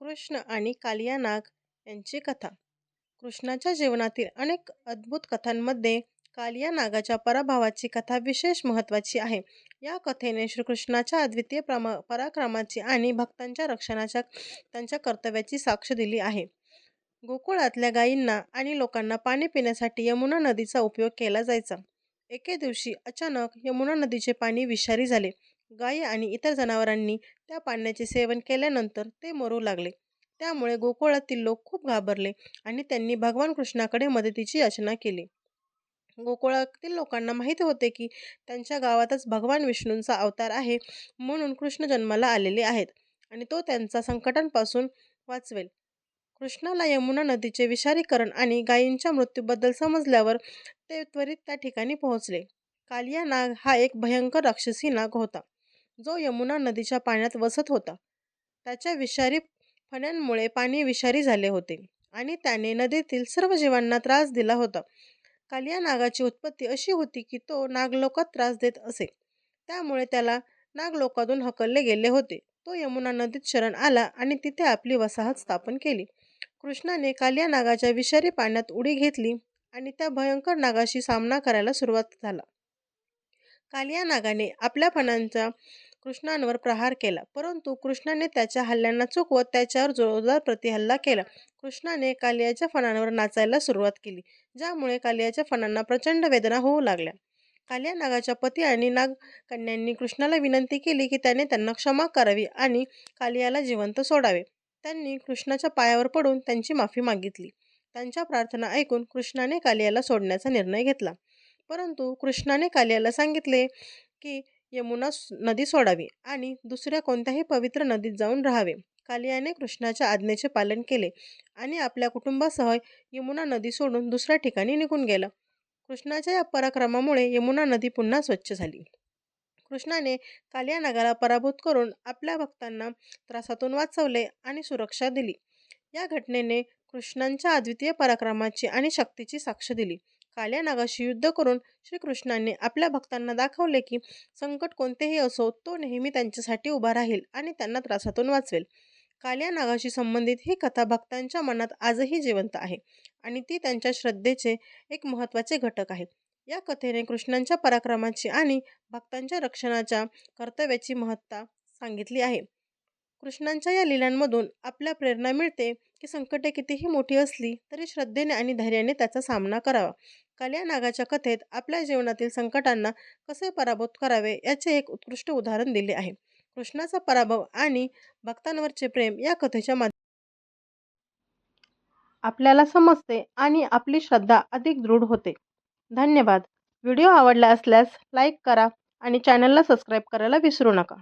कृष्ण आणि कालिया नाग यांची कथा कृष्णाच्या जीवनातील अनेक अद्भुत कथांमध्ये कालिया नागाच्या पराभवाची कथा विशेष महत्त्वाची आहे. या कथेने श्रीकृष्णाच्या अद्वितीय प्रमा पराक्रमाची आणि भक्तांच्या रक्षणाच्या त्यांच्या कर्तव्याची साक्ष दिली आहे. गोकुळातल्या गायींना आणि लोकांना पाणी पिण्यासाठी यमुना नदीचा उपयोग केला जायचा. एके दिवशी अचानक यमुना नदीचे पाणी विषारी झाले. गायी आणि इतर जनावरांनी त्या पाण्याचे सेवन केल्यानंतर ते मरू लागले. त्यामुळे गोकुळातील लोक खूप घाबरले आणि त्यांनी भगवान कृष्णाकडे मदतीची याचना केली. गोकुळातील लोकांना माहिती होते की त्यांच्या गावातच भगवान विष्णूंचा अवतार आहे म्हणून कृष्ण जन्माला आलेले आहेत आणि तो त्यांचा संकटांपासून वाचवेल. कृष्णाला यमुना नदीचे विषारीकरण आणि गायींच्या मृत्यूबद्दल समजल्यावर ते त्वरित त्या ठिकाणी पोहोचले. कालिया नाग हा एक भयंकर राक्षसी नाग होता जो यमुना नदीच्या पाण्यात वसत होता. त्याच्या विषारी फण्यांमुळे पाणी विषारी झाले होते आणि त्याने नदीतील सर्व जीवांना त्रास दिला होता. कालिया नागाची उत्पत्ती अशी होती की तो नागलोकात त्रास देत असे. त्यामुळे त्याला नागलोकातून हकलले गेले होते. तो यमुना नदीत शरण आला आणि तिथे आपली वसाहत स्थापन केली. कृष्णाने कालिया नागाच्या विषारी पाण्यात उडी घेतली आणि त्या भयंकर नागाशी सामना करायला सुरुवात झाला. कालिया नागाने आपल्या फणांचा कृष्णांवर प्रहार केला परंतु कृष्णाने त्याच्या हल्ल्यांना चुकवत त्याच्यावर जोरदार प्रतिहल्ला केला. कृष्णाने कालियाच्या फणांवर नाचायला सुरुवात केली ज्यामुळे कालियाच्या फणांना प्रचंड वेदना होऊ लागल्या. कालिया नागाच्या पती आणि नाग कन्यांनी कृष्णाला विनंती केली की त्याने त्यांना क्षमा करावी आणि कालियाला जिवंत सोडावे. त्यांनी कृष्णाच्या पायावर पडून त्यांची माफी मागितली. त्यांच्या प्रार्थना ऐकून कृष्णाने कालियाला सोडण्याचा निर्णय घेतला. परंतु कृष्णाने कालियाला सांगितले की यमुना नदी सोडावी आणि दुसऱ्या कोणत्याही पवित्र नदीत जाऊन राहावे. कालियाने कृष्णाच्या आज्ञेचे पालन केले आणि आपल्या कुटुंबासह यमुना नदी सोडून दुसऱ्या ठिकाणी निघून गेला. कृष्णाच्या या पराक्रमामुळे यमुना नदी पुन्हा स्वच्छ झाली. कृष्णाने कालिया नागाला पराभूत करून आपल्या भक्तांना त्रासातून वाचवले आणि सुरक्षा दिली. या घटनेने कृष्णांच्या अद्वितीय पराक्रमाची आणि शक्तीची साक्ष दिली. काल्या नागाशी युद्ध करून श्रीकृष्णांनी आपल्या भक्तांना दाखवले की संकट कोणतेही असो तो नेहमी त्यांच्यासाठी उभा राहील आणि त्यांना त्रासातून वाचवेल. काल्या नागाशी संबंधित ही कथा भक्तांच्या मनात आजही जिवंत आहे आणि ती त्यांच्या श्रद्धेचे एक महत्त्वाचे घटक आहे. या कथेने कृष्णांच्या पराक्रमाची आणि भक्तांच्या रक्षणाच्या कर्तव्याची महत्ता सांगितली आहे. कृष्णांच्या या लीलांमधून आपल्या प्रेरणा मिळते की संकटे कितीही मोठी असली तरी श्रद्धेने आणि धैर्याने त्याचा सामना करावा. काल्या नागाच्या कथेत आपल्या जीवनातील संकटांना कसे पराभूत करावे याचे एक उत्कृष्ट उदाहरण दिले आहे. कृष्णाचा पराभव आणि भक्तांवरचे प्रेम या कथेच्या माध्यम आपल्याला समजते आणि आपली श्रद्धा अधिक दृढ होते. धन्यवाद. व्हिडिओ आवडला असल्यास लाईक करा आणि चॅनलला सबस्क्राईब करायला विसरू नका.